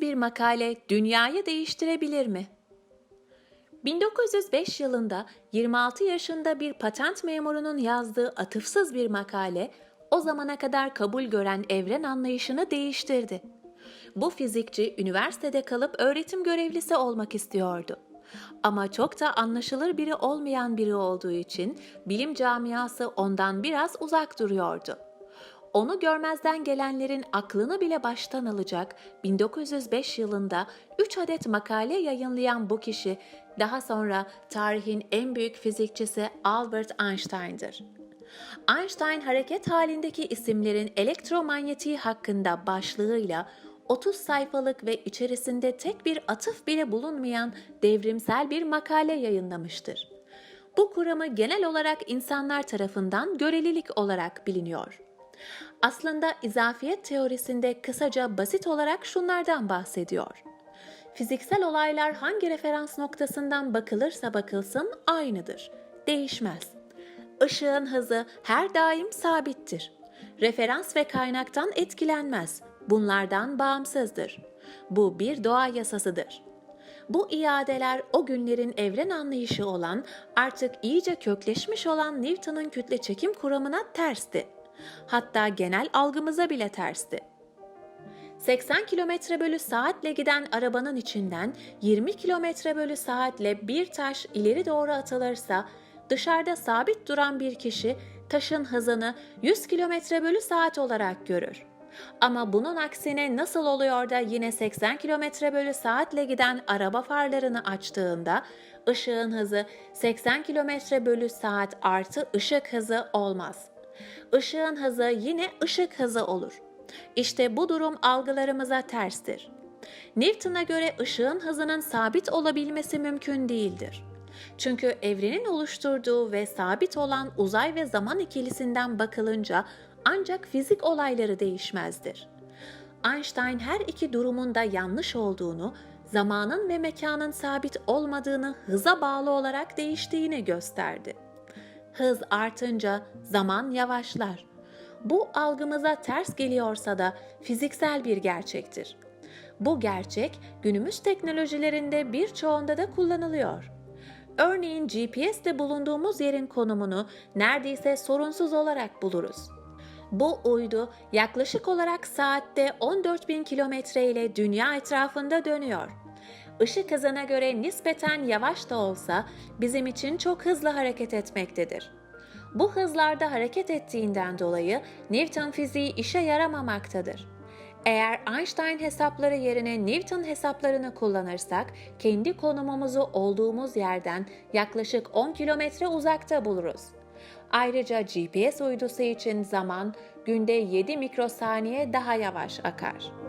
bir makale dünyayı değiştirebilir mi? 1905 yılında 26 yaşında bir patent memurunun yazdığı atıfsız bir makale o zamana kadar kabul gören evren anlayışını değiştirdi. Bu fizikçi üniversitede kalıp öğretim görevlisi olmak istiyordu. Ama çok da anlaşılır biri olmayan biri olduğu için bilim camiası ondan biraz uzak duruyordu. Onu görmezden gelenlerin aklını bile baştan alacak 1905 yılında 3 adet makale yayınlayan bu kişi daha sonra tarihin en büyük fizikçisi Albert Einstein'dır. Einstein hareket halindeki isimlerin elektromanyetiği hakkında başlığıyla 30 sayfalık ve içerisinde tek bir atıf bile bulunmayan devrimsel bir makale yayınlamıştır. Bu kuramı genel olarak insanlar tarafından görelilik olarak biliniyor. Aslında izafiyet teorisinde kısaca basit olarak şunlardan bahsediyor. Fiziksel olaylar hangi referans noktasından bakılırsa bakılsın aynıdır, değişmez. Işığın hızı her daim sabittir. Referans ve kaynaktan etkilenmez. Bunlardan bağımsızdır. Bu bir doğa yasasıdır. Bu iadeler o günlerin evren anlayışı olan, artık iyice kökleşmiş olan Newton'un kütle çekim kuramına tersti. Hatta genel algımıza bile tersti. 80 km bölü saatle giden arabanın içinden 20 km bölü saatle bir taş ileri doğru atılırsa dışarıda sabit duran bir kişi taşın hızını 100 km bölü saat olarak görür. Ama bunun aksine nasıl oluyor da yine 80 km bölü saatle giden araba farlarını açtığında ışığın hızı 80 km bölü saat artı ışık hızı olmaz. Işığın hızı yine ışık hızı olur. İşte bu durum algılarımıza terstir. Newton'a göre ışığın hızının sabit olabilmesi mümkün değildir. Çünkü evrenin oluşturduğu ve sabit olan uzay ve zaman ikilisinden bakılınca ancak fizik olayları değişmezdir. Einstein her iki durumun da yanlış olduğunu, zamanın ve mekanın sabit olmadığını hıza bağlı olarak değiştiğini gösterdi. Hız artınca zaman yavaşlar. Bu algımıza ters geliyorsa da fiziksel bir gerçektir. Bu gerçek günümüz teknolojilerinde birçoğunda da kullanılıyor. Örneğin GPS'te bulunduğumuz yerin konumunu neredeyse sorunsuz olarak buluruz. Bu uydu yaklaşık olarak saatte 14.000 kilometre ile dünya etrafında dönüyor. Işık hızına göre nispeten yavaş da olsa bizim için çok hızlı hareket etmektedir. Bu hızlarda hareket ettiğinden dolayı Newton fiziği işe yaramamaktadır. Eğer Einstein hesapları yerine Newton hesaplarını kullanırsak kendi konumumuzu olduğumuz yerden yaklaşık 10 kilometre uzakta buluruz. Ayrıca GPS uydusu için zaman günde 7 mikrosaniye daha yavaş akar.